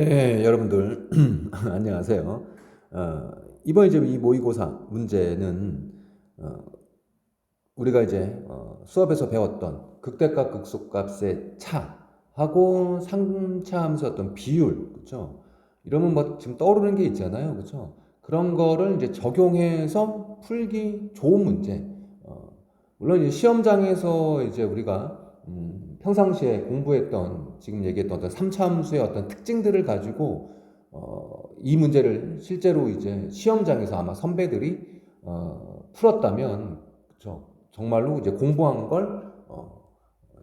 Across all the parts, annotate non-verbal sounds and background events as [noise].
네, 여러분들 [clears throat] 안녕하세요. 어, 이번 이제 이 모의고사 문제는 어, 우리가 이제 어, 수업에서 배웠던 극대값 극소값의 차하고 상차함수 어떤 비율, 그렇죠? 이러면 뭐 지금 떠오르는 게 있잖아요, 그렇죠? 그런 거를 이제 적용해서 풀기 좋은 문제. 어, 물론 이제 시험장에서 이제 우리가 음, 평상시에 공부했던 지금 얘기했던 어떤 삼차함수의 어떤 특징들을 가지고 어, 이 문제를 실제로 이제 시험장에서 아마 선배들이 어, 풀었다면 그쵸? 정말로 이제 공부한 걸 어,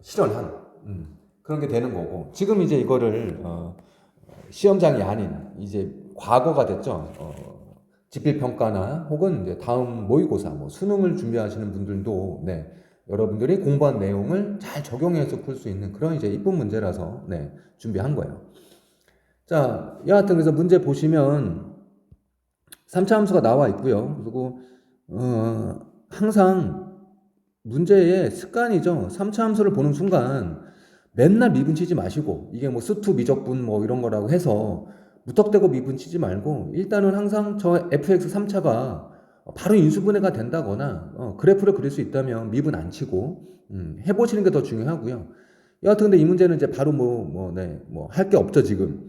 실현한 음, 그런 게 되는 거고 지금 이제 이거를 어, 시험장이 아닌 이제 과거가 됐죠. 어, 집필평가나 혹은 이제 다음 모의고사, 뭐 수능을 준비하시는 분들도 네, 여러분들이 공부한 내용을 잘 적용해서 풀 수 있는 그런 이제 이쁜 문제라서 네, 준비한 거예요. 자, 여하튼 그래서 문제 보시면 3차 함수가 나와 있고요. 그리고 어, 항상 문제의 습관이죠. 3차 함수를 보는 순간 맨날 미분 치지 마시고 이게 뭐 수투 미적분 뭐 이런 거라고 해서 무턱대고 미분 치지 말고 일단은 항상 저 fx 3차가 바로 인수분해가 된다거나 어, 그래프를 그릴 수 있다면 미분 안 치고 음, 해보시는 게 더 중요하고요. 여하튼 근데 이 문제는 이제 바로 뭐 뭐 네 뭐 할게 없죠 지금.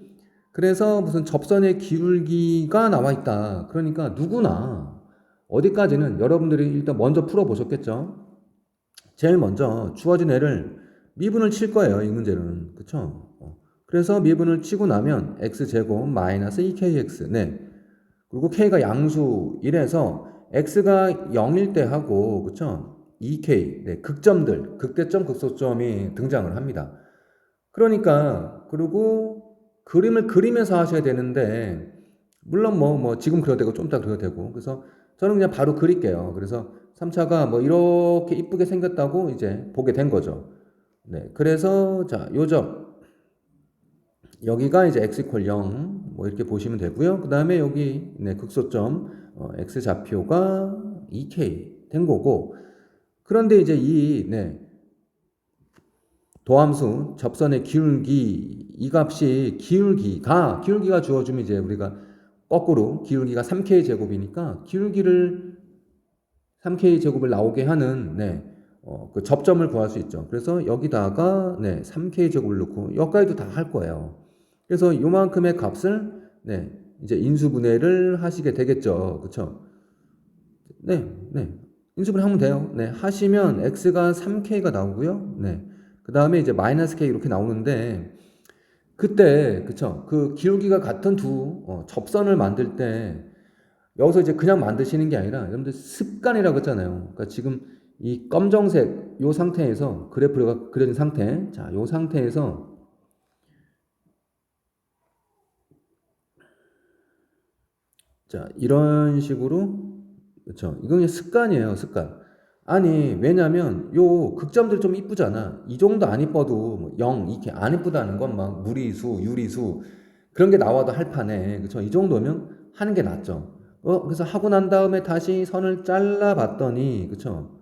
그래서 무슨 접선의 기울기가 나와 있다. 그러니까 누구나 어디까지는 여러분들이 일단 먼저 풀어 보셨겠죠. 제일 먼저 주어진 애를 미분을 칠 거예요 이 문제는 그쵸? 어. 그래서 미분을 치고 나면 x제곱 마이너스 2kx 네 그리고 k가 양수 1에서 x가 0일 때 하고 그쵸? 2k 네, 극점들 극대점 극소점이 등장을 합니다. 그러니까 그리고 그림을 그리면서 하셔야 되는데 물론 뭐뭐 지금 그려도 되고 좀 이따 그려도 되고 그래서 저는 그냥 바로 그릴게요. 그래서 3차가 뭐 이렇게 이쁘게 생겼다고 이제 보게 된 거죠. 네. 그래서 자, 요점 여기가 이제 x 이퀄 0, 뭐 이렇게 보시면 되고요. 그 다음에 여기 네, 극소점 어, x 좌표가 2k 된 거고. 그런데 이제 이 네, 도함수 접선의 기울기 이 값이 기울기가 기울기가 주어지면 이제 우리가 거꾸로 기울기가 3k 제곱이니까 기울기를 3k 제곱을 나오게 하는 네, 어, 그 접점을 구할 수 있죠. 그래서 여기다가 네, 3k 제곱을 넣고 여기까지도 다 할 거예요. 그래서 요만큼의 값을 네, 이제 인수분해를 하시게 되겠죠. 그쵸 네, 네. 인수분해 하면 돼요. 네, 하시면 x가 3k가 나오고요. 네. 그다음에 이제 마이너스 k 이렇게 나오는데 그때 그쵸 그 기울기가 같은 두 어, 접선을 만들 때 여기서 이제 그냥 만드시는 게 아니라 여러분들 습관이라고 했잖아요. 그러니까 지금 이 검정색 요 상태에서 그래프가 그려진 상태 자, 요 상태에서 자, 이런 식으로 그렇죠. 이건 습관이에요, 습관. 아니, 왜냐면 요 극점들 좀 이쁘잖아. 이 정도 안 이뻐도 뭐 0, 이렇게 안 이쁘다는 건 막 무리수, 유리수 그런 게 나와도 할 판에 그렇죠. 이 정도면 하는 게 낫죠. 어, 그래서 하고 난 다음에 다시 선을 잘라 봤더니 그렇죠.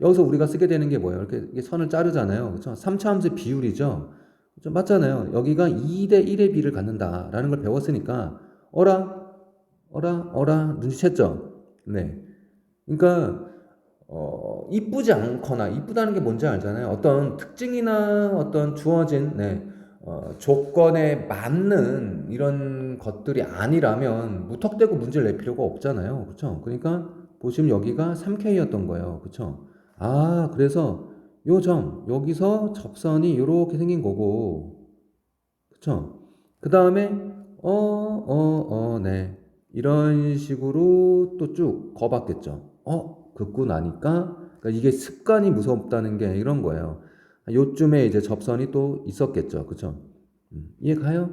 여기서 우리가 쓰게 되는 게 뭐예요? 이렇게 선을 자르잖아요. 그렇죠? 3차 함수의 비율이죠. 그렇죠? 맞잖아요. 여기가 2대 1의 비를 갖는다라는 걸 배웠으니까 어라 어라 어라 눈치챘죠. 네. 그러니까 어, 이쁘지 않거나 이쁘다는 게 뭔지 알잖아요. 어떤 특징이나 어떤 주어진 네, 어, 조건에 맞는 이런 것들이 아니라면 무턱대고 문제를 낼 필요가 없잖아요. 그렇죠? 그러니까 보시면 여기가 3K였던 거예요. 그렇죠? 아, 그래서 요 점 여기서 접선이 이렇게 생긴 거고. 그렇죠? 그다음에 어, 어, 어, 네. 이런 식으로 또 쭉 거봤겠죠. 어, 긋고 나니까 그러니까 이게 습관이 무섭다는 게 이런 거예요. 요쯤에 이제 접선이 또 있었겠죠. 그죠? 음, 이해 가요?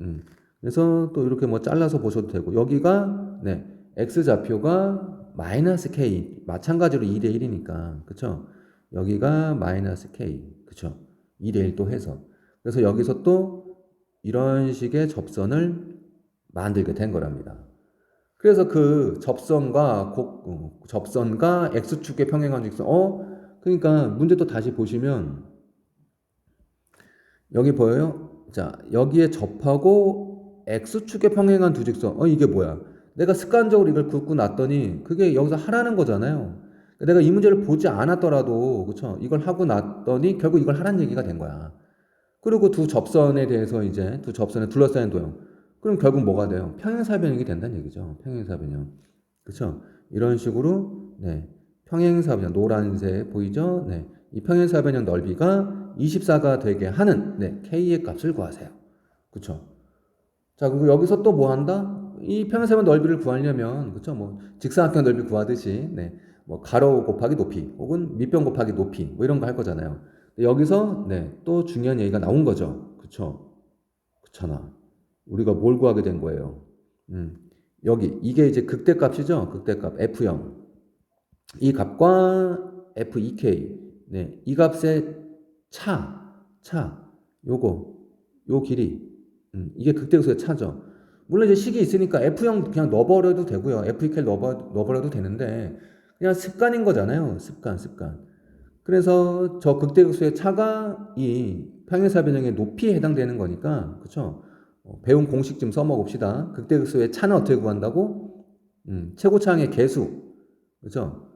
음. 그래서 또 이렇게 뭐 잘라서 보셔도 되고 여기가 네, x 좌표가 마이너스 k 마찬가지로 2대 1이니까 그쵸? 여기가 마이너스 k 그쵸? 2대 1 또 해서 그래서 여기서 또 이런 식의 접선을 만들게 된 거랍니다. 그래서 그 접선과 곡, 어, 접선과 x축의 평행한 직선, 어? 그러니까 문제 또 다시 보시면 여기 보여요? 자, 여기에 접하고 x축에 평행한 두 직선. 어, 이게 뭐야? 내가 습관적으로 이걸 긋고 놨더니 그게 여기서 하라는 거잖아요. 내가 이 문제를 보지 않았더라도, 그쵸? 이걸 하고 났더니 결국 이걸 하라는 얘기가 된 거야. 그리고 두 접선에 대해서 이제 두 접선에 둘러싸인 도형. 그럼 결국 뭐가 돼요? 평행사 변형이 된다는 얘기죠. 평행사 변형. 그쵸? 이런 식으로, 네. 평행사 변형, 노란색 보이죠? 네. 이 평행사 변형 넓이가 24가 되게 하는, 네. K의 값을 구하세요. 그쵸? 자, 그리고 여기서 또 뭐 한다? 이 평행사변 넓이를 구하려면, 그쵸? 뭐, 직사각형 넓이 구하듯이, 네. 뭐, 가로 곱하기 높이, 혹은 밑변 곱하기 높이, 뭐 이런 거 할 거잖아요. 여기서, 네. 또 중요한 얘기가 나온 거죠. 그쵸? 그렇잖아. 우리가 뭘 구하게 된 거예요? 음, 여기 이게 이제 극대값이죠. 극대값 F0. 이 값과 F2K. 네, 이 값의 차, 차, 요거, 요 길이. 음, 이게 극대극소의 차죠. 물론 이제 식이 있으니까 F0 그냥 넣어버려도 되고요. F2K 넣어, 넣어버려도 되는데 그냥 습관인 거잖아요. 습관, 습관. 그래서 저 극대극소의 차가 이 평행사변형의 높이에 해당되는 거니까, 그쵸? 어, 배운 공식 좀 써먹읍시다. 극대극소의 차는 어떻게 구한다고? 음, 최고차항의 개수. 그죠?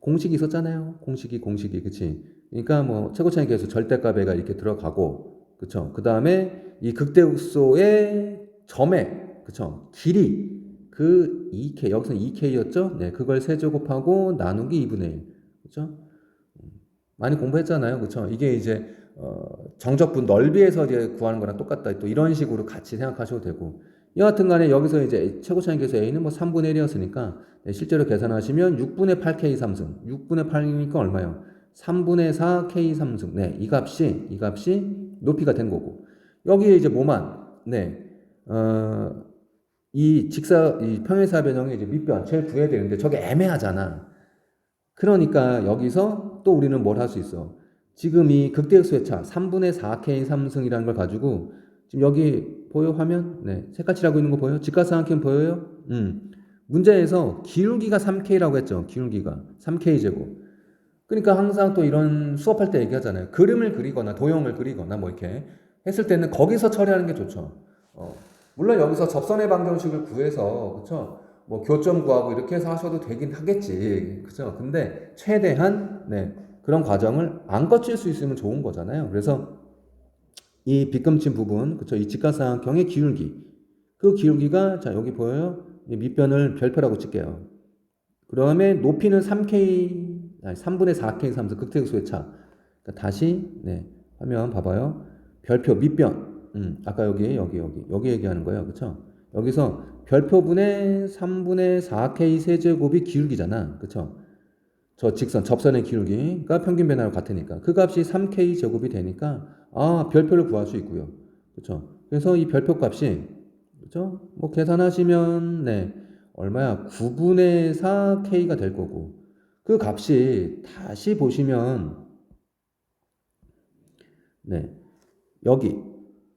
공식이 있었잖아요. 공식이, 공식이. 그치? 그러니까 뭐, 최고차항의 개수, 절대값에가 이렇게 들어가고, 그쵸? 그 다음에 이 극대극소의 점의, 그쵸? 길이. 그 2K, 여기서 2K였죠? 네, 그걸 세제곱하고 나누기 2분의 1. 그죠? 음, 많이 공부했잖아요. 그쵸? 이게 이제 어, 정적분 넓이에서 이제 구하는 거랑 똑같다. 또 이런 식으로 같이 생각하셔도 되고. 여하튼 간에 여기서 이제 최고차항 계수 A는 뭐 3분의 1이었으니까 네, 실제로 계산하시면 6분의 8K 3승. 6분의 8이니까 얼마요? 3분의 4 K 3승. 네, 이 값이, 이 값이 높이가 된 거고. 여기에 이제 뭐만, 네, 어, 이 직사, 이 평행사 변형의 이제 밑변, 제일 구해야 되는데 저게 애매하잖아. 그러니까 여기서 또 우리는 뭘 할 수 있어? 지금 이 극대극소의 차 3분의 4K 3승이라는 걸 가지고 지금 여기 보여 화면? 네. 색깔칠하고 있는 거 보여요? 직각삼각형 보여요? 음. 문제에서 기울기가 3K라고 했죠. 기울기가 3K 제곱. 그러니까 항상 또 이런 수업할 때 얘기하잖아요. 그림을 그리거나 도형을 그리거나 뭐 이렇게 했을 때는 거기서 처리하는 게 좋죠. 어. 물론 여기서 접선의 방정식을 구해서 그렇죠. 뭐 교점 구하고 이렇게 해서 하셔도 되긴 하겠지. 그죠? 근데 최대한 네. 그런 과정을 안 거칠 수 있으면 좋은 거잖아요. 그래서 이 빗금친 부분, 그쵸? 이 직각삼각형의 기울기. 그 기울기가, 자, 여기 보여요? 이 밑변을 별표라고 칠게요. 그 다음에 높이는 3K, 아니, 3분의 4K 3수 극대극소의 차. 그러니까 다시, 네, 화면 봐봐요. 별표, 밑변. 음, 아까 여기, 여기, 여기. 여기 얘기하는 거예요. 그쵸? 여기서 별표분의 3분의 4K 세제곱이 기울기잖아. 그쵸? 저 직선 접선의 기울기가 평균 변화와 같으니까 그 값이 3k 제곱이 되니까 아 별표를 구할 수 있고요. 그렇죠? 그래서 이 별표 값이 그렇죠? 뭐 계산하시면 네 얼마야 9분의 4k가 될 거고 그 값이 다시 보시면 네 여기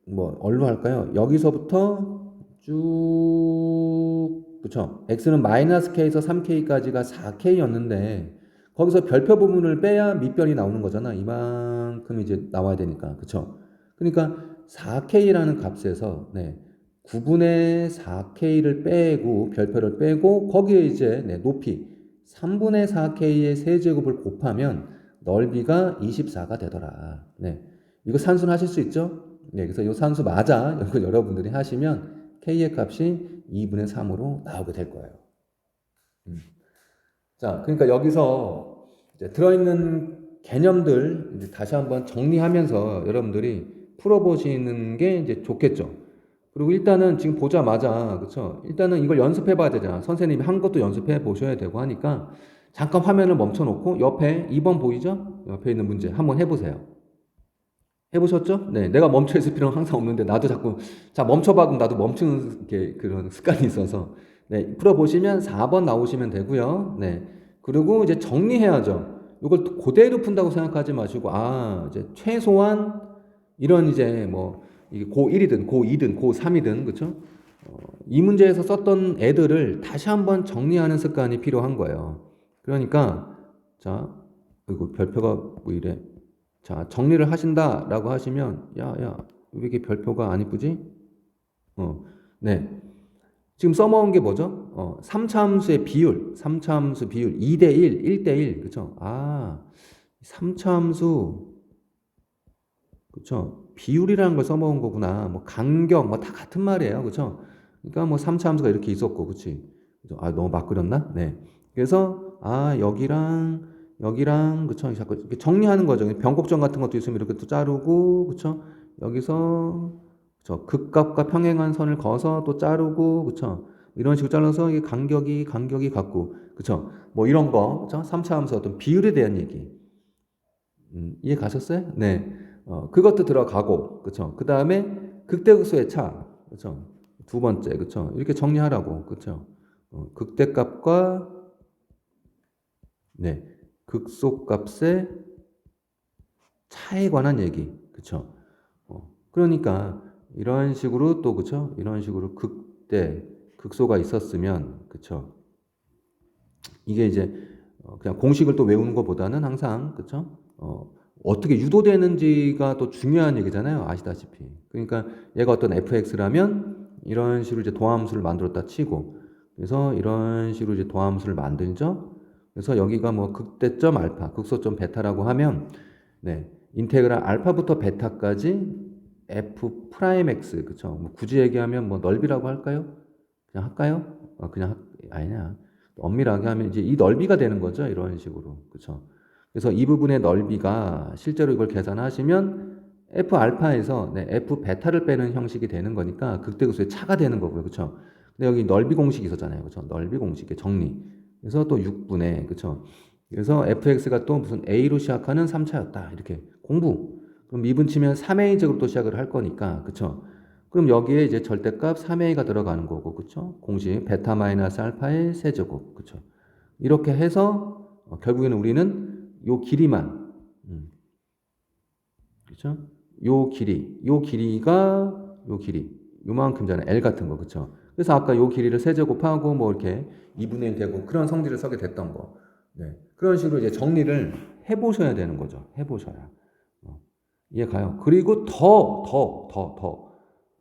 뭐 얼로 할까요? 여기서부터 쭉 그쵸? x는 마이너스 k에서 3k까지가 4k였는데 거기서 별표 부분을 빼야 밑변이 나오는 거잖아. 이만큼 이제 나와야 되니까. 그쵸? 그러니까 4K라는 값에서, 네. 9분의 4K를 빼고, 별표를 빼고, 거기에 이제, 네, 높이. 3분의 4K의 세제곱을 곱하면 넓이가 24가 되더라. 네. 이거 산수는 하실 수 있죠? 네. 그래서 이 산수 맞아. 이거 여러분들이 하시면 K의 값이 2분의 3으로 나오게 될 거예요. 음. 자, 그러니까 여기서 들어있는 개념들 이제 다시 한번 정리하면서 여러분들이 풀어보시는 게 이제 좋겠죠. 그리고 일단은 지금 보자마자, 그쵸? 일단은 이걸 연습해 봐야 되잖아. 선생님이 한 것도 연습해 보셔야 되고 하니까 잠깐 화면을 멈춰 놓고 옆에 2번 보이죠? 옆에 있는 문제 한번 해보세요. 해보셨죠? 네. 내가 멈춰 있을 필요는 항상 없는데 나도 자꾸, 자, 멈춰봐. 그럼 나도 멈추는 게 그런 습관이 있어서 네, 풀어보시면 4번 나오시면 되고요. 네. 그리고 이제 정리해야죠. 이걸 그대로 푼다고 생각하지 마시고, 아, 이제 최소한 이런 이제 뭐, 이게 고1이든 고2든 고3이든, 그쵸? 어, 이 문제에서 썼던 애들을 다시 한번 정리하는 습관이 필요한 거예요. 그러니까, 자, 이거 별표가 뭐 이래. 자, 정리를 하신다라고 하시면, 야, 야, 왜 이렇게 별표가 안 이쁘지? 어, 네. 지금 써먹은 게 뭐죠? 어, 3차 함수의 비율, 3차 함수 비율 2대 1, 1대 1, 그쵸? 아, 3차 함수, 그쵸? 비율이라는 걸 써먹은 거구나. 뭐 간격, 뭐 다 같은 말이에요, 그쵸? 그러니까 뭐 3차 함수가 이렇게 있었고, 그치? 그죠? 아, 너무 막 그렸나? 네. 그래서, 아, 여기랑, 여기랑, 그쵸? 자꾸 정리하는 거죠. 변곡점 같은 것도 있으면 이렇게 또 자르고, 그쵸? 여기서, 그쵸? 극값과 평행한 선을 그어서 또 자르고, 그쵸? 이런 식으로 잘라서 이게 간격이, 간격이 같고, 그쵸? 뭐 이런 거, 그쵸? 3차 함수 어떤 비율에 대한 얘기. 음, 이해 가셨어요? 네. 어, 그것도 들어가고, 그쵸? 그 다음에 극대극소의 차, 그쵸? 두 번째, 그쵸? 이렇게 정리하라고, 그쵸? 어, 극대값과, 네. 극소값의 차에 관한 얘기, 그쵸? 어, 그러니까, 이런 식으로 또, 그쵸? 이런 식으로 극대, 극소가 있었으면, 그쵸? 이게 이제, 어, 그냥 공식을 또 외우는 것보다는 항상, 그쵸? 어, 어떻게 유도되는지가 또 중요한 얘기잖아요. 아시다시피. 그러니까 얘가 어떤 fx라면 이런 식으로 이제 도함수를 만들었다 치고 그래서 이런 식으로 이제 도함수를 만들죠. 그래서 여기가 뭐 극대점 알파, 극소점 베타라고 하면 네. 인테그랄 알파부터 베타까지 f 프라임 x 그쵸? 뭐 굳이 얘기하면 뭐 넓이라고 할까요? 그냥 할까요? 아, 그냥 하, 아니냐. 엄밀하게 하면 이제 이 넓이가 되는 거죠. 이런 식으로. 그쵸? 그래서 이 부분의 넓이가 실제로 이걸 계산하시면 f 알파에서 네, f 베타를 빼는 형식이 되는 거니까 극대극소의 차가 되는 거고요. 그렇죠? 근데 여기 넓이 공식이 있었잖아요. 그렇죠? 넓이 공식의 정리. 그래서 또 6분의 그렇죠? 그래서 fx가 또 무슨 a로 시작하는 3차였다. 이렇게 공부. 그럼 미분 치면 3a제곱 또 시작을 할 거니까. 그렇죠? 그럼 여기에 이제 절대값 3a가 들어가는 거고. 그렇죠? 공식 베타 마이너스 알파의 세제곱. 그렇죠? 이렇게 해서 어, 결국에는 우리는 요 길이만 음. 그렇죠? 요 길이, 요 길이가 요 길이, 요만큼잖아요. L 같은 거, 그렇죠? 그래서 아까 요 길이를 세제곱하고 뭐 이렇게 2분의 1 되고 그런 성질을 써게 됐던 거. 네. 그런 식으로 이제 정리를 해보셔야 되는 거죠. 해보셔야. 어. 이해 가요? 그리고 더, 더, 더, 더,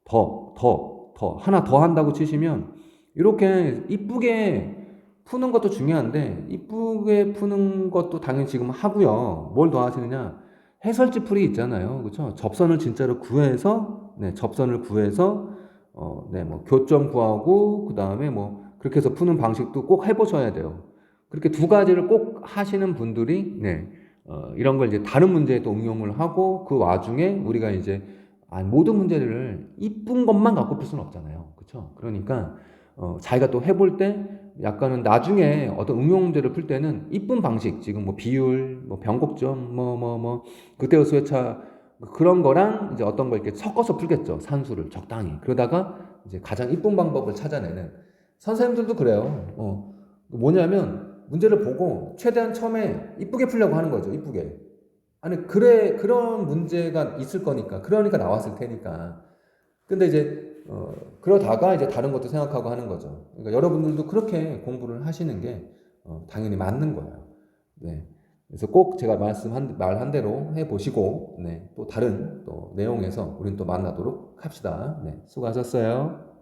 더, 더, 더, 하나 더 한다고 치시면 이렇게 이쁘게 푸는 것도 중요한데 이쁘게 푸는 것도 당연히 지금 하고요. 뭘 더 하시느냐? 해설지 풀이 있잖아요. 그렇죠? 접선을 진짜로 구해서 네, 접선을 구해서 어, 네, 뭐 교점 구하고 그 다음에 뭐 그렇게 해서 푸는 방식도 꼭 해보셔야 돼요. 그렇게 두 가지를 꼭 하시는 분들이 네, 어, 이런 걸 이제 다른 문제에 또 응용을 하고 그 와중에 우리가 이제 아, 모든 문제를 이쁜 것만 갖고 풀 수는 없잖아요. 그렇죠? 그러니까 어, 자기가 또 해볼 때 약간은 나중에 어떤 응용 문제를 풀 때는 이쁜 방식, 지금 뭐 비율, 뭐 변곡점, 뭐 뭐 뭐 그때의 수회차 그런 거랑 이제 어떤 걸 이렇게 섞어서 풀겠죠. 산수를 적당히. 그러다가 이제 가장 이쁜 방법을 찾아내는 선생님들도 그래요. 어, 뭐냐면 문제를 보고 최대한 처음에 이쁘게 풀려고 하는 거죠. 이쁘게. 아니 그래 그런 문제가 있을 거니까 그러니까 나왔을 테니까. 근데 이제 어, 그러다가 이제 다른 것도 생각하고 하는 거죠. 그러니까 여러분들도 그렇게 공부를 하시는 게 어, 당연히 맞는 거예요. 네. 그래서 꼭 제가 말씀한 말한 대로 해 보시고 네. 또 다른 또 내용에서 우리는 또 만나도록 합시다. 네. 수고하셨어요.